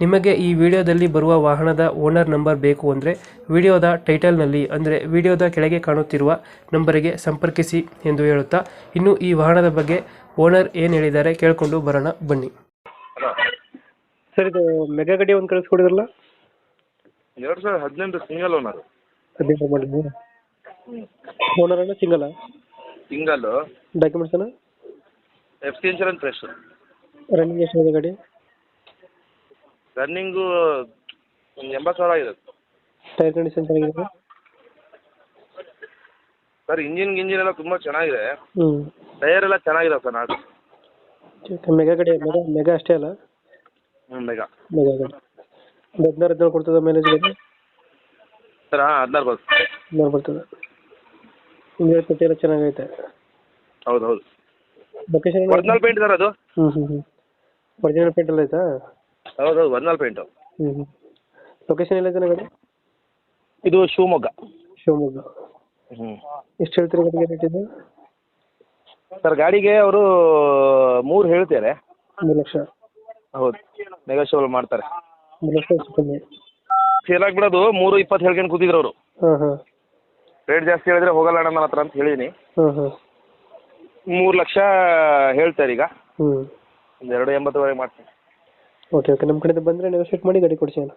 ನಿಮಗೆ ಈ ವಿಡಿಯೋದಲ್ಲಿ ಬರುವ ವಾಹನದ ಓನರ್ ನಂಬರ್ ಬೇಕು ಅಂದರೆ ವಿಡಿಯೋದ ಟೈಟಲ್ನಲ್ಲಿ ಅಂದರೆ ವಿಡಿಯೋದ ಕೆಳಗೆ ಕಾಣುತ್ತಿರುವ ನಂಬರಿಗೆ ಸಂಪರ್ಕಿಸಿ ಎಂದು ಹೇಳುತ್ತಾ ಇನ್ನು ಈ ವಾಹನದ ಬಗ್ಗೆ ಓನರ್ ಏನು ಹೇಳಿದ್ದಾರೆ ಕೇಳಿಕೊಂಡು ಬರೋಣ ಬನ್ನಿ. ಹಲೋ. ಸರ್ ಇದು ಮೆಗಾ ಗಡಿ ಒಂದು ಕಳಿಸ್ಕೊಡಿದ್ರಲ್ಲ ಎರಡು ಸಾವಿರದ ಹದಿನೆಂಟು ಸಿಂಗಲ್ ಓನರ್. ಹದಿನೆಂಟು ಮಾಡಿದ್ವಿ ಓನರ್ ಅಣ್ಣ ಸಿಂಗಲ್ಲ ಸಿಂಗಲ್. ಡಾಕ್ಯುಮೆಂಟ್ಸ್ ಅಣ್ಣ? F C insurance fresh. Running ಎಷ್ಟಿದೆ ಗಾಡಿ? ರನ್ನಿಂಗು ಒಂದು ಎಂಬತ್ತು ಸಾವಿರ ಆಗಿದೆ. ಟೈರ್ ಕಂಡೀಷನ್ ಚೆನ್ನಾಗಿದೆ? ಸರ್ ಇಂಜಿನ್ ಗಿಂಜಿನ್ ಎಲ್ಲ ತುಂಬ ಚೆನ್ನಾಗಿದೆ. ಹ್ಞೂ ಟೈರ್ ಎಲ್ಲ ಚೆನ್ನಾಗಿದೆ ಸರ್ ನಾಲ್ಕು. ಮೆಗಾ ಗಡಿ ಮೆಗಾ ಮೆಗಾ ಅಷ್ಟೇ ಅಲ್ಲ? ಹ್ಞೂ ಬೇಗ ಮೆಗಾ ಕಡೆ. ಒಂದು ಹದಿನಾರು ಹದಿನೇಳು ಕೊಡ್ತದೆ ಮೈಲೇಜ್ ಗಾಡಿ ಸರ್ ಹಾಂ ಹದಿನಾರು ಬರ್ತದೆ ಹದಿನಾರು ಬರ್ತದೆ ಇಂಜಿನ್ ಪಟ್ಟಿ ಎಲ್ಲ ಚೆನ್ನಾಗೈತೆ. ಹೌದು ಹೌದು. ಲೊಕೇಶನ್ ಒರಿಜಿನಲ್ ಪೇಂಟ್ ಸರ್ ಅದು? ಹ್ಞೂ ಹ್ಞೂ ಹ್ಞೂ ಒರಿಜಿನಲ್ ಪೇಂಟ್ ಎಲ್ಲ ಆಯ್ತಾ ಹೌದು ಹೌದು ಒರಿಜಿನಲ್ ಪೇಂಟು ಹ್ಞೂ ಹ್ಞೂ ಲೊಕೇಶನ್ ಎಲ್ಲ ಗಾಡಿ ಇದು ಶಿವಮೊಗ್ಗ. ಶಿವಮೊಗ್ಗ. ಹ್ಞೂ ಎಷ್ಟು ಹೇಳ್ತೀರಿ ಗಾಡಿಗೆ ರೇಟ್ ಇದು? ಸರ್ ಗಾಡಿಗೆ ಅವರು ಮೂರು ಹೇಳ್ತಾರೆ. ಒಂದು ಲಕ್ಷ. ಹೌದು. ನೆಗೋಷಿಯಬಲ್ ಮಾಡ್ತಾರೆ. ಒಂದು ಲಕ್ಷ ಹೆಚ್ಚು ಕಮ್ಮಿ. ಸೇಲ್ ಆಗಿಬಿಡೋದು ಮೂರು ಇಪ್ಪತ್ತು ಹೇಳ್ಕೊಂಡು ಕೂತಿದ್ರು ಅವರು. ಹಾಂ ಹಾಂ. ರೇಟ್ ಜಾಸ್ತಿ ಹೇಳಿದ್ರೆ ಹೋಗಲ್ಲ ಅಣ್ಣ ನನ್ನ ಹತ್ರ ಅಂತ ಹೇಳಿದ್ದೀನಿ ಹಾಂ ಹಾಂ. ಮೂರು ಲಕ್ಷ ಹೇಳ್ತಾರೆ ಈಗ. ಹ್ಞೂ ಒಂದು ಎರಡು ಎಂಬತ್ತುವರೆಗೆ ಮಾಡ್ತೀನಿ. ಓಕೆ ಓಕೆ ನಮ್ಮ ಕಡೆಯಿಂದ ಬಂದರೆ ನೆಗೋಷಿಯೇಟ್ ಮಾಡಿ ಗಾಡಿ ಕೊಡಿಸಿ ಅಣ್ಣ.